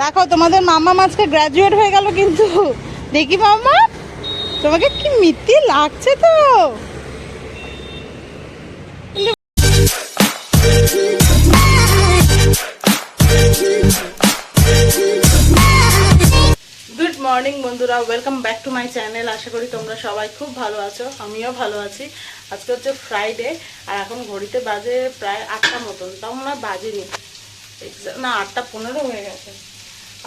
দেখো, তোমাদের মামা আজকে গ্র্যাজুয়েট হয়ে গেল কিন্তু। দেখি মামা, তোমাকে কি মিথ্যে লাগছে তো? গুড মর্নিং বন্ধুরা welcome back to my channel আশা করি তোমরা সবাই খুব ভালো আছো, আমিও ভালো আছি। আজকে হচ্ছে ফ্রাইডে আর এখন ঘড়িতে বাজে প্রায় আটটা মতন, তাও মনে হয় বাজেনি। না, আটটা পনেরো হয়ে গেছে।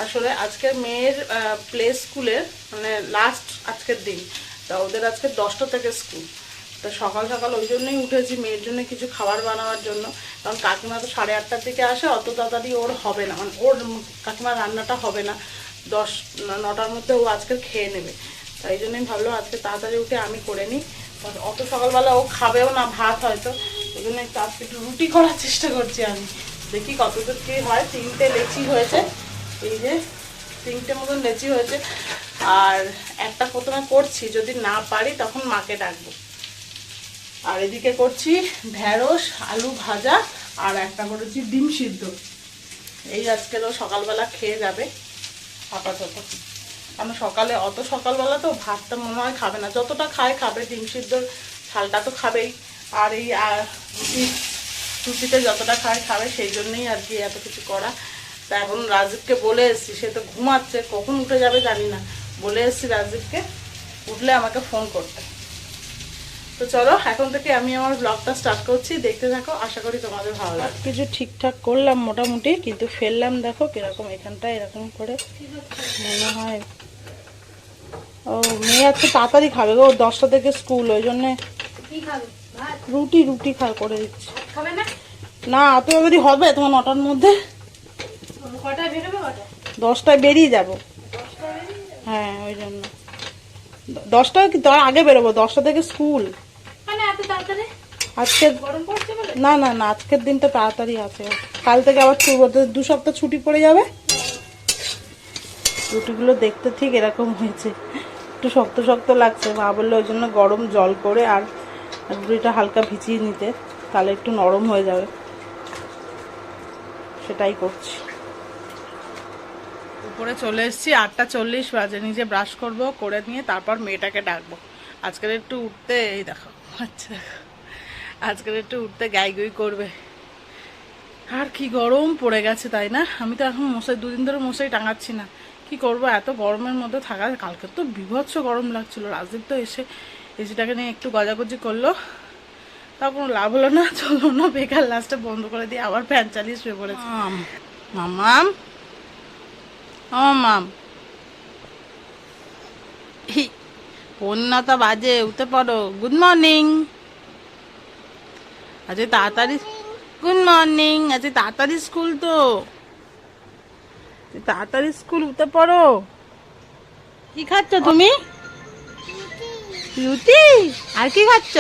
আসলে আজকে মেয়ের প্লে স্কুলের মানে লাস্ট আজকের দিন। তা ওদের আজকে দশটা থেকে স্কুল তো সকাল সকাল ওই জন্যই উঠেছি মেয়ের জন্য কিছু খাবার বানাবার জন্য। কারণ কাকিমা তো সাড়ে আটটার দিকে আসে, অত তাড়াতাড়ি ওর হবে না। মানে ওর কাকিমার রান্নাটা হবে না। দশ নটার মধ্যে ও আজকে খেয়ে নেবে। তাই জন্যই ভাবলাম আজকে তাড়াতাড়ি উঠে আমি করে নিই। অত সকালবেলা ও খাবেও না, ভাত হয়তো। ওই জন্য আজকে একটু রুটি করার চেষ্টা করছি আমি। দেখি কতদূর কী হয়। তিনটে লেচি হয়েছে। এই যে তিনটে মতন লেচি হয়েছে। আর একটা প্রথমে করছি, যদি না পারি তখন মাকে ডাকবো। আর এদিকে করছি ঢেঁড়স, আলু ভাজা, আর একটা করেছি ডিম সিদ্ধ। এই আজকেরও সকালবেলা খেয়ে যাবে, আপাতত। কারণ সকালে, অত সকালবেলা তো ভাতটা মনে হয় খাবে না। যতটা খায় খাবে, ডিম সিদ্ধর ছালটা তো খাবেই। আর এই রুটি, রুটিতে যতটা খায় খাবে, সেই জন্যই আর কি এত কিছু করা। তা এখন রাজীবকে বলে এসেছি সে তো ঘুমাচ্ছে কখন উঠে যাবে জানি না। বলে এসেছি রাজীবকে উঠলে আমাকে ফোন করতে। তো চলো এখন থেকে আমি আমার ব্লগটা স্টার্ট করছি দেখতে থাকো আশা করি তোমাদের ভালো লাগবে। কিছু ঠিকঠাক করলাম মোটামুটি কিন্তু ফেললাম দেখো কীরকম এখানটা এরকম করে। মনে হয় ও মেয়ে আজকে তাড়াতাড়ি খাবে গো দশটা থেকে স্কুল ওই জন্যে কি খাবে? ভাত? রুটি রুটি খা করে দিচ্ছি। না? না অত যদি হবে তোমার নটার মধ্যে? দশটায় বেরিয়ে যাব। হ্যাঁ ওই জন্য। দশটায় কি তার আগে বেরোবো দশটা থেকে স্কুল। মানে আজকে না না না আজকের দিনটা তাড়াতাড়ি আছে। কাল থেকে আবার দু সপ্তাহ ছুটি পড়ে যাবে। রুটিগুলো দেখতে ঠিক এরকম হয়েছে। একটু শক্ত শক্ত লাগছে। মা বলল ওই জন্য গরম জল করে আর রুটিটা হালকা ভিজিয়ে নিতে। তাহলে একটু নরম হয়ে যাবে। সেটাই করছি। উপরে চলে এসেছি আটটা চল্লিশ বাজে। নিজে ব্রাশ করব করে নিয়ে তারপর মেয়েটাকে ডাকবো। আজকের একটু উঠতে এই দেখো আচ্ছা আজকের একটু উঠতে গাই গুই করবে। আর কি গরম পড়ে গেছে তাই না? আমি তো এখন মশাই দুদিন ধরে মশাই টাঙাচ্ছি না। কি করব এত গরমের মধ্যে থাকা কালকে তো বিভৎস গরম লাগছিল। রাজদীপ তো এসে এসিটাকে নিয়ে একটু গজাগজি করল। তা কোনো লাভ হলো না চলো না বেকার লাস্টে বন্ধ করে দিয়ে আবার ফ্যান চালিয়ে শুয়ে পড়েছে। মামাম ও, মাম। পণ্যতা বাজে, উঠে পড়ো। গুড মর্নিং আজকে তাড়াতাড়ি গুড মর্নিং আজকে তাড়াতাড়ি স্কুল তো। তাড়াতাড়ি স্কুল, উঠে পড়ো। কি খাচ্ছ তুমি? রুটি। আর কি খাচ্ছ?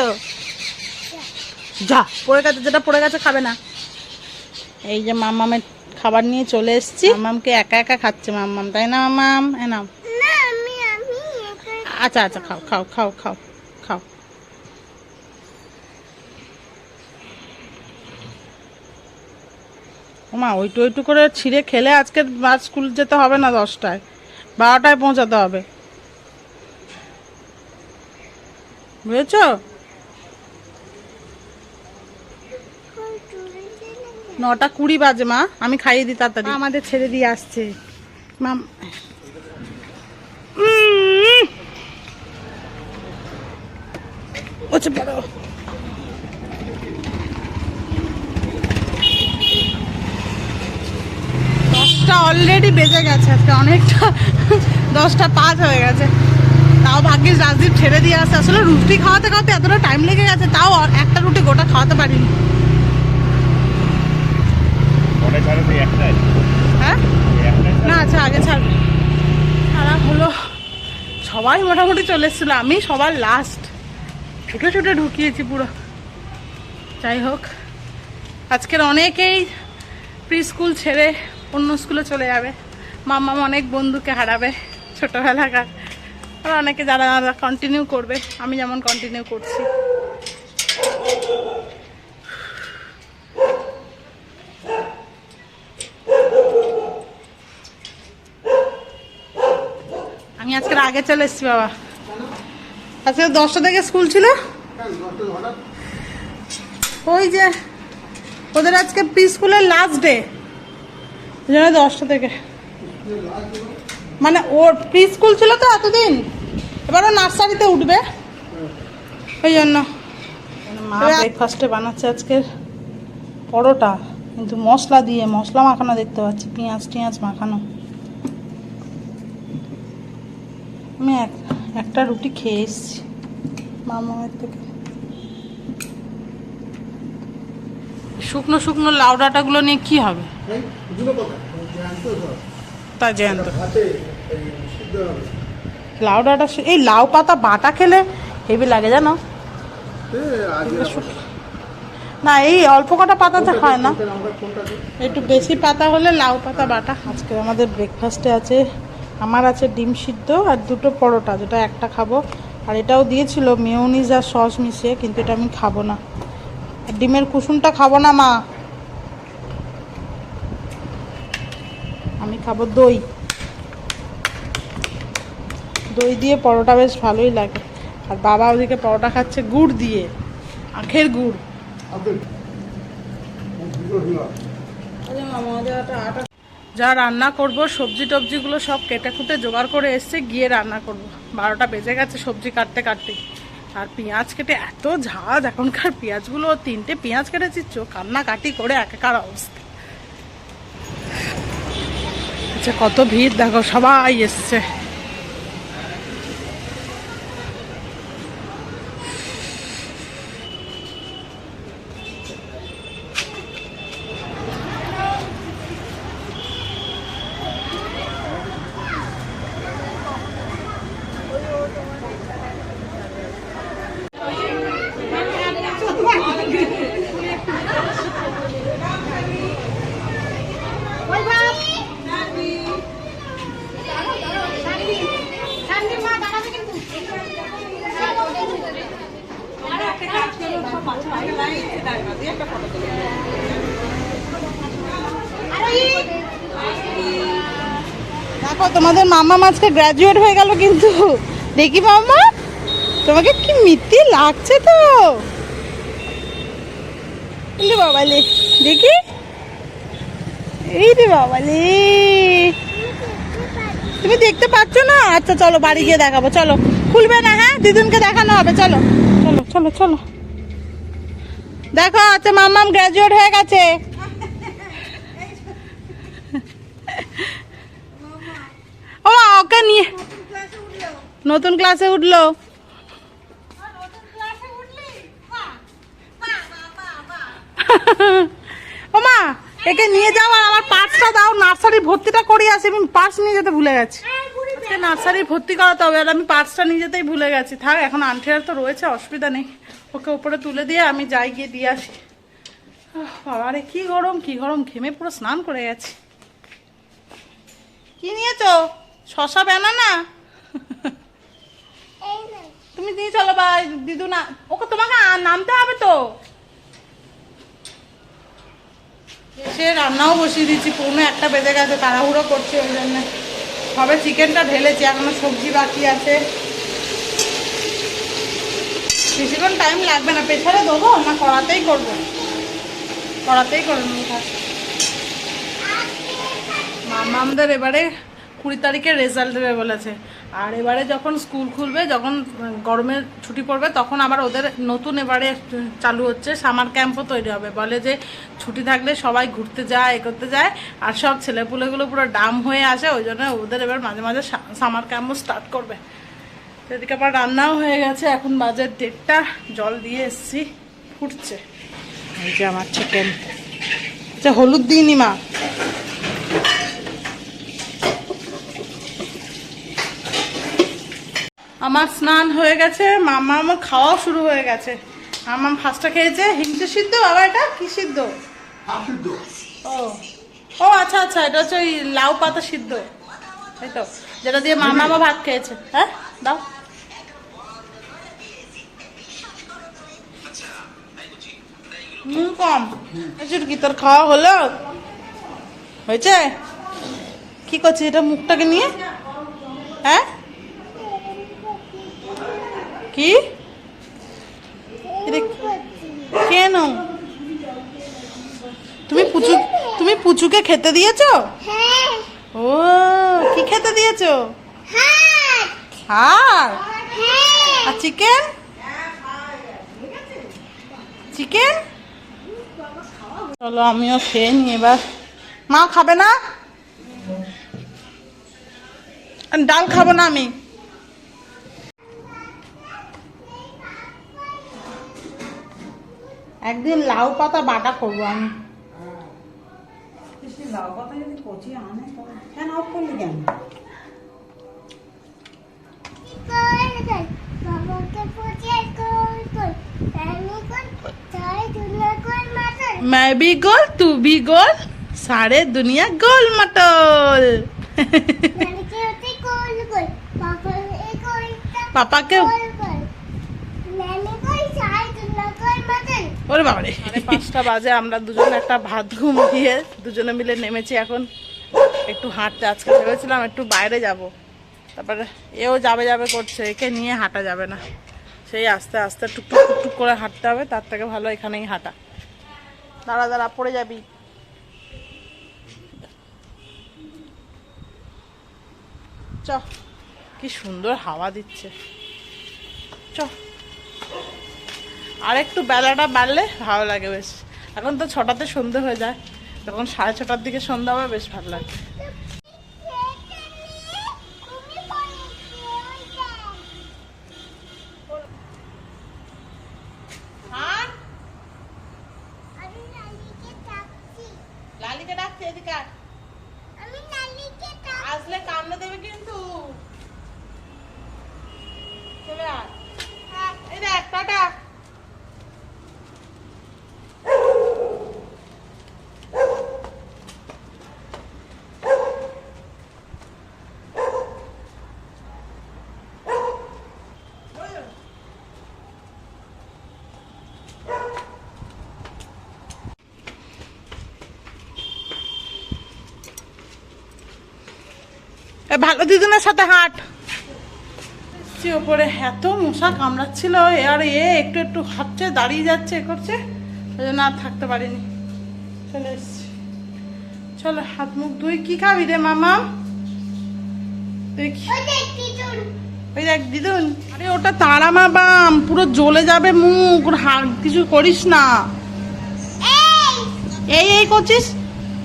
যা, পড়ে গেছে, যেটা পড়ে গেছে খাবে না। এই যে মামামের খাবার নিয়ে চলে এসেছি। মামামকে একা একা খাচ্ছে মামাম, তাই না মামাম? এ নাও। আচ্ছা আচ্ছা খাও খাও খাও খাও খাও। ওমা, ওইটু ওইটু করে ছিঁড়ে খেলে আজকে আজ স্কুল যেতে হবে না দশটায়? বারোটায় পৌঁছাতে হবে। বুঝেছ? নটা কুড়ি বাজে মা। আমি খাইয়ে দিই তাড়াতাড়ি। আমাদের ছেড়ে দিয়ে আসছে। মাম দশটা অলরেডি বেজে গেছে আজকে অনেকটা দশটা পাঁচ হয়ে গেছে। তাও ভাগ্যিস রাজদীপ ছেড়ে দিয়ে আসছে আসলে রুটি খাওয়াতে খাওয়াতে এতটা টাইম লেগে গেছে তাও একটা রুটি গোটা খাওয়াতে পারিনি মনে ছাড়ে তুই একটাই হ্যাঁ? না আচ্ছা আগে ছাড়বে খারাপ হলো। সবাই মোটামুটি চলে এসেছিল আমি সবার লাস্ট ছুটে ছুটে ঢুকিয়েছি পুরো। যাই হোক আজকের অনেকেই প্রি স্কুল ছেড়ে অন্য স্কুলে চলে যাবে। মামা অনেক বন্ধুকে হারাবে ছোটোবেলাকার। আর অনেকে যারা যারা কন্টিনিউ করবে আমি যেমন কন্টিনিউ করছি আমি আজকে আগে চলে এসেছি বাবা। আজকে দশটা থেকে স্কুল ছিল। ওই যে ওদের আজকে প্রি স্কুলের লাস্ট ডে জন্য দশটা থেকে। মানে ওর প্রি স্কুল ছিল তো এতদিন এবার ও নার্সারিতে উঠবে। ওই জন্য। মা ব্রেকফাস্টে বানাচ্ছে আজকে পরোটা কিন্তু মশলা দিয়ে মশলা মাখানো দেখতে পাচ্ছি পেঁয়াজ টিয়াজ মাখানো। আমি এক একটা রুটি খেয়ে এসেছি। মামার থেকে। শুকনো শুকনো লাউ ডাঁটাগুলো নিয়ে কি হবে? তা জ্যান্ত। লাউ ডাঁটা এই লাউ পাতা বাটা খেলে হেভি লাগে জানো? না এই অল্প কটা পাতাতে হয় না। একটু বেশি পাতা হলে লাউ পাতা বাটা। আজকে আমাদের ব্রেকফাস্টে আছে আমার আছে ডিম সিদ্ধ আর দুটো পরোটা যেটা একটা খাব। আর এটাও দিয়েছিল মেয়নিজ আর সস মিশিয়ে কিন্তু এটা আমি খাব না। আর ডিমের কুসুমটা খাব না মা। আমি খাব দই। দই দিয়ে পরোটা বেশ ভালোই লাগে। আর বাবা ওদিকে পরোটা খাচ্ছে গুড় দিয়ে। আখের গুড়। যা রান্না করব, সবজি টবজিগুলো সব কেটে কুটে জোগাড় করে এসছে, গিয়ে রান্না করব। বারোটা বেজে গেছে সবজি কাটতে কাটতে। আর পেঁয়াজ কেটে এত ঝাঁজ এখনকার পেঁয়াজগুলো, তিনটে পেঁয়াজ কেটেছি, চোখ কান্নাকাটি করে একাকার অবস্থা। আচ্ছা কত ভিড়, দেখো সবাই এসছে। দেখো, তোমাদের মামা মাঝকে গ্র্যাজুয়েট হয়ে গেল কিন্তু। দেখি মামা, তোমাকে কি মিথ্যে লাগছে তো? বাবালে, দেখি। এই রে বাবালে। তুমি দেখতে পাচ্ছ না? আচ্ছা চলো, বাড়ি গিয়ে দেখাবো, চলো। খুলবে না হ্যাঁ? দিদুনকে দেখানো হবে, চলো। চলো চলো চলো। দেখো আচ্ছা মাম্মাম গ্র্যাজুয়েট হয়ে গেছে। ও, ওকে নিয়ে নতুন ক্লাসে উঠল। ও মা, একে নিয়ে যাও আর আমার পার্সটা দাও নার্সারি ভর্তিটা করিয়ে আসি। আমি পার্স নিয়ে যেতে ভুলে গেছি। আজকে নার্সারি ভর্তি করাতে হবে, আর আমি পার্সটা নিয়ে যেতেই ভুলে গেছি। থাক, এখন আন্টিরা তো রয়েছে, অসুবিধা নেই। ওকে উপরে তুলে দিয়ে আমি যাই গিয়ে দিয়ে আসি। বাবা কি গরম কি গরম, ঘেমে পুরো স্নান করে গেছি। কি নিয়েছো? শশা ব্যানানা তুমি দিয়ে চলো বা দিদু না ওকে তোমাকে নামতে হবে তো। এসে রান্নাও বসিয়ে দিচ্ছি পৌনে একটা বেজে গেছে, তাড়াহুড়ো করছি ওই জন্য। সবে চিকেনটা ঢেলেছি, এখনও সবজি বাকি আছে। বেশিক্ষণ টাইম লাগবে না। প্রেশারে দেবো না কড়াতেই করব। কড়াতেই করে নেব থাক। মামামদের এবারে কুড়ি তারিখে রেজাল্ট দেবে বলেছে। আর এবারে যখন স্কুল খুলবে, যখন গরমের ছুটি পড়বে, তখন আবার ওদের নতুন এবারে চালু হচ্ছে। সামার ক্যাম্পও তৈরি হবে। বলে যে ছুটি থাকলে সবাই ঘুরতে যায়, এ করতে যায়। আর সব ছেলেপুলেগুলো পুরো ডাম হয়ে আসে, ওই জন্য ওদের এবার মাঝে মাঝে সামার ক্যাম্পও স্টার্ট করবে। এদিকে আবার রান্নাও হয়ে গেছে এখন বাজার দেড়টা জল দিয়ে এসছি ফুটছে। এই যে আমার চিকেন আচ্ছা হলুদ দিইনি মা? আমার স্নান হয়ে গেছে মামা আমার খাওয়াও শুরু হয়ে গেছে। আমার ফার্স্টটা খেয়েছে হিংসে সিদ্ধ? বাবা এটা কি সিদ্ধ? ও। ও আচ্ছা আচ্ছা এটা হচ্ছে ওই লাউ পাতা সিদ্ধ। তাই তো? যেটা দিয়ে মামা আমার ভাত খেয়েছে। হ্যাঁ দাও। নুন কম। কি তোর খাওয়া হলো। হয়েছে? কি করছিস এটা মুখটাকে নিয়ে? হ্যাঁ? কি? কেন? তুমি পুচু তুমি পুচুকে খেতে দিয়েছ? হ্যাঁ। ও কি খেতে দিয়েছ? হাড় হ্যাঁ। আর চিকেন? চিকেন? চলো, আমিও খেয়ে নি এবার। মা খাবে না? ডাল খাব না আমি। একদিন লাউ পাতা বাটা করব আমি। লাউ পাতা যদি কচি আনে করলি কেন? मैं भी गोल तू भी गोल सारे दुनिया गोल मटोल নানিকে ওতে কই কই বাবা এই কই पापा के কই কই নানি কই তাই দুলা কই মাতার ওরে বাবারে পাঁচটা বাজে আমরা দুজনে একটা ভাত ঘুম দিয়ে দুজনে মিলে নেমেছি এখন একটু হাঁটতে আজকে ভেবেছিলাম একটু বাইরে যাব তারপরে এও যাবে যাবে করছে একে নিয়ে হাঁটা যাবে না সেই আস্তে আস্তে টুকটুক টুকটুক করে হাঁটতে হবে তার থেকে ভালো এখানেই হাঁটা দাঁড়া দাঁড়া, পড়ে যাবি। চ। কি সুন্দর হাওয়া দিচ্ছে। চ। আর একটু বেলাটা বাড়লে ভালো লাগে বেশ। এখন তো ছটাতে সন্ধে হয়ে যায়। তখন সাড়ে ছটার দিকে সন্ধ্যা হবে, বেশ ভালো লাগে তুমি পড়ে হ্যাঁ আমি নানিকে ডাকছি লালিকে ডাকছে এদিকে আয়। আমি নানিকে ডাক আসলে কান্না দেবে কিন্তু চলে আয় এই দেখ টাটা। ভালো দিদুনের সাথে হাঁট। এসছি ওপরে এত মশা কামড়াচ্ছিল আর এ একটু একটু হাঁটছে দাঁড়িয়ে যাচ্ছে এ করছে ওই জন্য আর থাকতে পারিনি। চলে এসছি। চলো হাত মুখ ধুই কি খাবি রে মামা? দেখি। ওই দেখ দিদুন। আরে ওটা তারা মা বাম পুরো জ্বলে যাবে মুখ কিছু করিস না। এই! এই করছিস?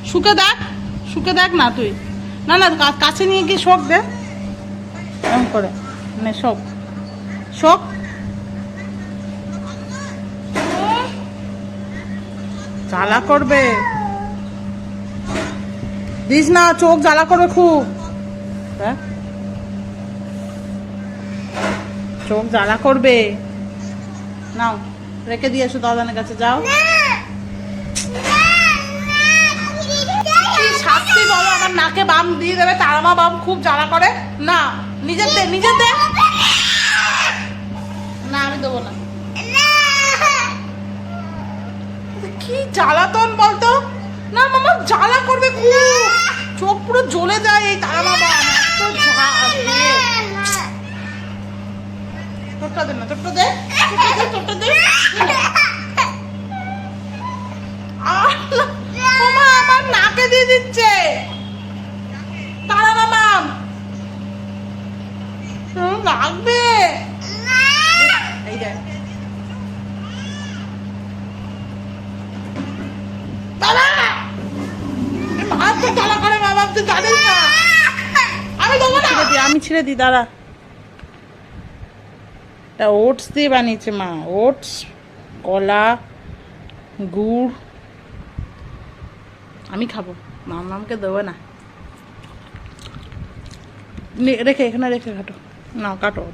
শুকে দেখ শুকে দেখ না তুই। না না কা- কাছে নিয়ে গিয়ে শোক দে। এরকম করে। নে শোক শোক জ্বালা করবে। দিস না চোখ জ্বালা করবে খুব। দেখ। চোখ জ্বালা করবে। নাও, রেখে দিয়ে এসো দাদানের কাছে, যাও। শাস্তি বলো, আমার নাকে বাম দিয়ে দেবে, তারা মা বাম খুব জ্বালা করে। না। নিজের দে নিজের দে না, আমি দেবো না। কি জ্বালাতন বলতো? না, মামা, জ্বালা করবে চোখ পুরো জ্বলে যায় এই তারা দে না তোরটা দে। তোরটা আমার নাকে দিয়ে দিচ্ছে তারা মামা লাগবে। তো আমি ছেড়ে দিই, দাঁড়া। এটা ওটস দিয়ে বানিয়েছে মা। ওটস, কলা, গুড়। আমি খাব। মামামকে দেবো না। রেখে, এখানে রেখে কাটো না কাটো।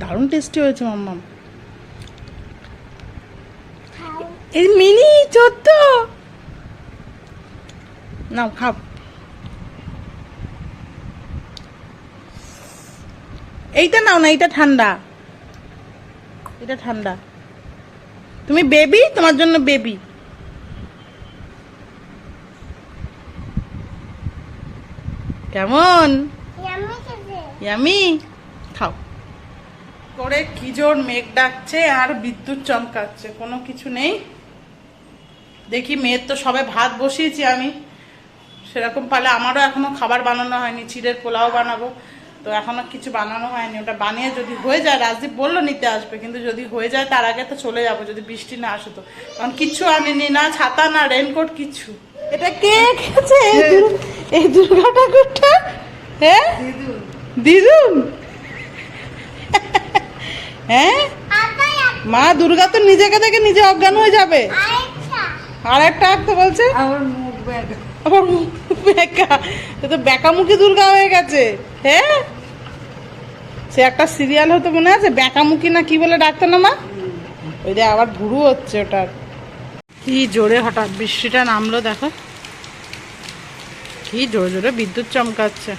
দারুণ টেস্টি হয়েছে মাম্মাম এই মিনি ছোট্ট নাও খাও। এইটা নাও না এইটা ঠান্ডা। এটা ঠান্ডা। তুমি বেবি তোমার জন্য বেবি কেমন? ইয়ামি করে কি জোর মেঘ ডাকছে আর বিদ্যুৎ চমকাচ্ছে কোনো কিছু নেই। দেখি মেয়ের তো সবে ভাত বসিয়েছি আমি। সেরকম পালে আমারও এখনও খাবার বানানো হয়নি চিড়ের পোলাও বানাবো। তো এখনও কিছু বানানো হয়নি ওটা বানিয়ে যদি হয়ে যায় রাজদীপ বলল নিতে আসবে কিন্তু যদি হয়ে যায় তার আগে তো চলে যাব যদি বৃষ্টি না আসে তো। কারণ কিচ্ছু আনিনি না ছাতা না রেনকোট কিচ্ছু। এটা কে খেয়েছে? এই দুর- এই দুর্গা ঠাকুরটা হ্যাঁ? দিদুন। হ্যাঁ? মা দুর্গা তো নিজেকে দেখে নিজে অজ্ঞান হয়ে যাবে। আর একটা আঁকতে বলছে? আমার মুখ বেঁকা তো বেকামুখী দুর্গা হয়ে গেছে। হ্যাঁ? সে একটা সিরিয়াল হতো মনে আছে? বেকামুখী না কি বলে ডাকতো না মা? ওই যে আবার ভুরু হচ্ছে ওটার। কি জোরে হঠাৎ বৃষ্টিটা নামলো দেখো। কি জোরে জোরে বিদ্যুৎ চমকাচ্ছে।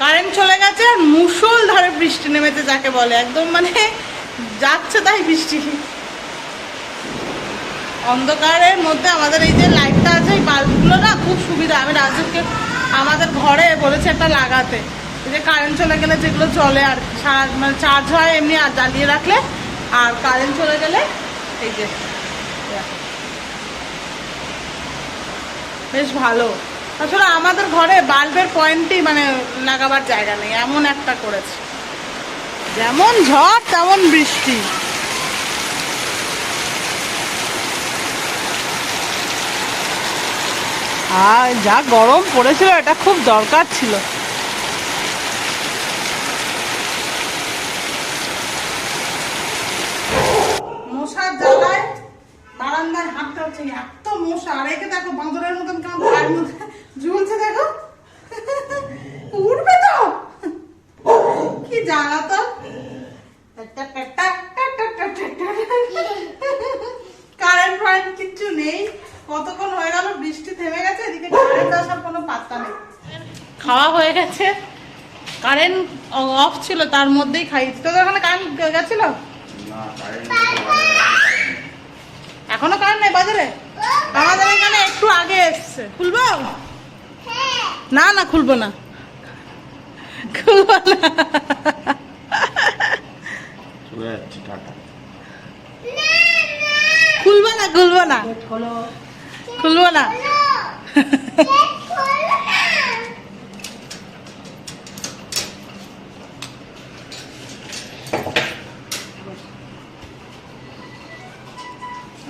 কারেন্ট চলে গেছে আর মুসল ধরে বৃষ্টি নেমেছে যাকে বলে। একদম মানে যাচ্ছে তাই বৃষ্টি। অন্ধকারের মধ্যে আমাদের এই যে লাইটটা আছে, এই বাল্বগুলো না খুব সুবিধা। আমি রাজুকে আমাদের ঘরে বলেছে একটা লাগাতে। এই যে কারেন্ট চলে গেলে যেগুলো চলে আর মানে চার্জ হয় এমনি আর জ্বালিয়ে রাখলে, আর কারেন্ট চলে গেলে এই যে বেশ ভালো। আসলে আমাদের ঘরে বাল্বের পয়েন্টই মানে লাগাবার জায়গা নেই, এমন একটা করেছে। যেমন ঝড়, তেমন বৃষ্টি। আর যা গরম পড়েছিল, এটা খুব দরকার ছিল। মশার জ্বালায় বারান্দায় হাঁটতে হচ্ছে, এত মশা, আর একে দেখো বাঁদরের মতন পায়ের মধ্যে ঝুলছে দেখো। উঠবে তো। কি জ্বালা তো। কারেন্ট ফারেন্ট কিচ্ছু নেই। কতক্ষণ হয়ে গেল? বৃষ্টি থেমে গেছে এদিকে কারেন্ট আসার কোনো পাত্তা নেই। খাওয়া হয়ে গেছে। কারেন্ট অফ ছিল তার মধ্যেই খাইয়েছি তোদের ওখানে কারেন্ট গেছিল? না কারেন্ট এখনও কারেন্ট নেই বাজারে? আমাদের এখানে একটু আগে এসছে। খুলবো? না না খুলবো না। খুলবো না। খুলবো না খুলবো না। খুলবো না।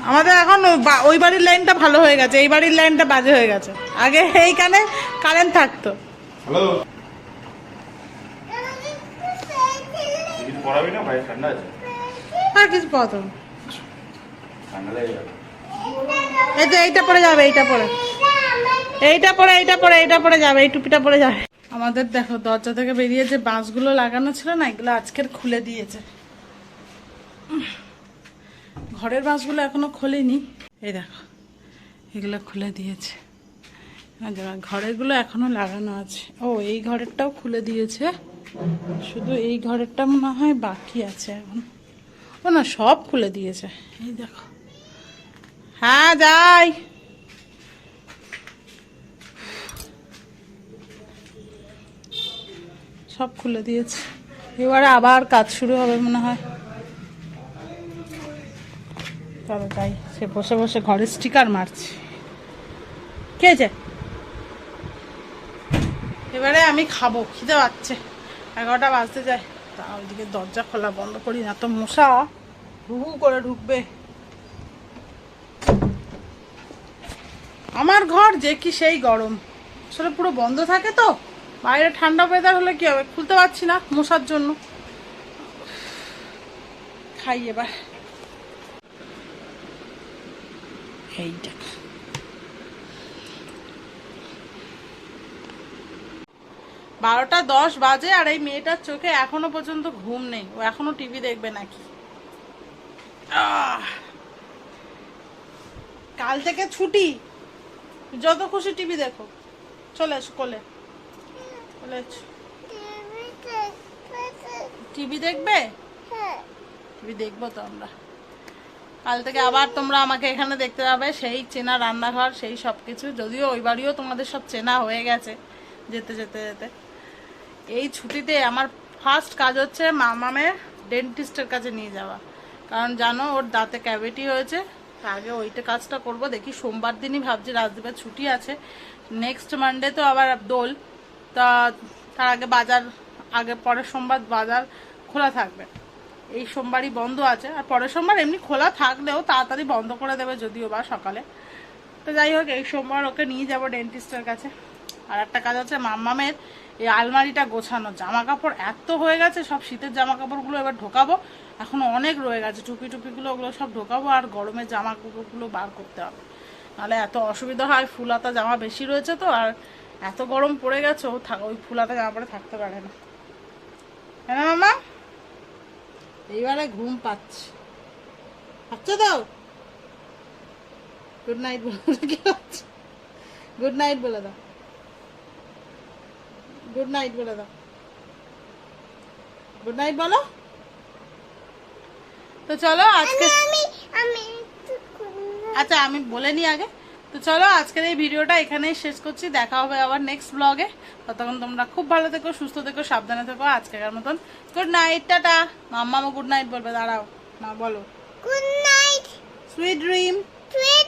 আমাদের এখন বা- ওই বাড়ির লাইনটা ভালো হয়ে গেছে এই বাড়ির লাইনটা বাজে হয়ে গেছে। আগে এইখানে কারেন্ট থাকতো। হ্যালো পড়াবি না ভাই? ঠান্ডা আছে? আর কিছু পাতো ঠান্ডা লেগে যাবে। এই তো এইটা পরে যাবে এইটা পরে এইটা পরে এইটা পরে এইটা পরে যাবে এই টুপিটা পরে যাবে। আমাদের দেখো দরজা থেকে বেরিয়ে যে বাঁশগুলো লাগানো ছিল না এগুলো আজকের খুলে দিয়েছে। ঘরের বাঁশগুলো এখনও খোলেনি। এই দেখো, এগুলো খুলে দিয়েছে। ঘরেরগুলো এখনও লাগানো আছে, ও, এই ঘরেরটাও খুলে দিয়েছে। শুধু এই ঘরেরটা মনে হয় বাকি আছে এখন। ও না, সব খুলে দিয়েছে। এই দেখো। হ্যাঁ যাই। সব খুলে দিয়েছে। এবারে আবার কাজ শুরু হবে মনে হয়। চলো যাই সে বসে বসে ঘরে স্টিকার মারছে। যে? এবারে আমি খাব, খিদে পাচ্ছে। এগারোটা বাজতে যায়। তা ওইদিকে দরজা খোলা বন্ধ করি না তো মশা। হু হু করে ঢুকবে। আমার ঘর যে কি সেই গরম। আসলে পুরো বন্ধ থাকে তো। বাইরে ঠান্ডা ওয়েদার হলে কি হবে? খুলতে পারছি না মশার জন্য। খাই এবার। এইটা বারোটা দশ বাজে আর এই মেয়েটার চোখে এখনও পর্যন্ত ঘুম নেই। ও এখনও টিভি দেখবে নাকি? আহ! কাল থেকে ছুটি। যত খুশি টিভি দেখো। চলে এসো কোলে। চলে টিভি দেখবে? টিভি দেখব তো আমরা। কাল থেকে আবার তোমরা আমাকে এখানে দেখতে পাবে সেই চেনা রান্নাঘর, সেই সব কিছু যদিও ওই বাড়িও তোমাদের সব চেনা হয়ে গেছে যেতে যেতে যেতে। এই ছুটিতে আমার ফার্স্ট কাজ হচ্ছে মামামের ডেন্টিস্টের কাছে নিয়ে যাওয়া। কারণ জানো, ওর দাঁতে ক্যাভিটি হয়েছে। আগে ওইটা কাজটা করব, দেখি সোমবার দিনই ভাবছি রাজদীপের ছুটি আছে। নেক্সট মানডে তো আবার দোল। তা তার আগে বাজার, আগে পরের সোমবার বাজার খোলা থাকবে। এই সোমবারই বন্ধ আছে, আর পরের সোমবার এমনি খোলা থাকলেও তাড়াতাড়ি বন্ধ করে দেবে যদিও বা সকালে। তো যাই হোক, এই সোমবার ওকে নিয়ে যাব ডেন্টিস্টের কাছে। আর একটা কাজ হচ্ছে মাম্মামের এই আলমারিটা গোছানো জামা কাপড় এত হয়ে গেছে, সব শীতের জামা কাপড়গুলো এবার ঢোকাবো। এখন অনেক রয়ে গেছে টুপি টুপিগুলো ওগুলো সব ঢোকাবো, আর গরমের জামা কাপড়গুলো বার করতে হবে। নাহলে এত অসুবিধা হয়, ফুলাতা জামা বেশি রয়েছে তো, আর এত গরম পড়ে গেছে, ও থাক ওই ফুলাতা জামা পরে থাকতে পারে না মামা এইবারে ঘুম পাচ্ছে। পাচ্ছে তো? গুড নাইট বলে গুড নাইট বলে দাও। গুড নাইট বলে দাও। গুড নাইট বলো। তো চলো আজকে। আচ্ছা আমি বলে নিই আগে। তো চলো আজকের এই ভিডিওটা এখানেই শেষ করছি। দেখা হবে আবার নেক্সট ব্লগে ততক্ষণ তোমরা খুব ভালো থেকো সুস্থ থেকো সাবধানে থেকো। আজকের মতন গুড নাইট টাটা। মাম্মা গুড নাইট বলবে দাঁড়াও। মা বলো। Good night sweet dream sweet dream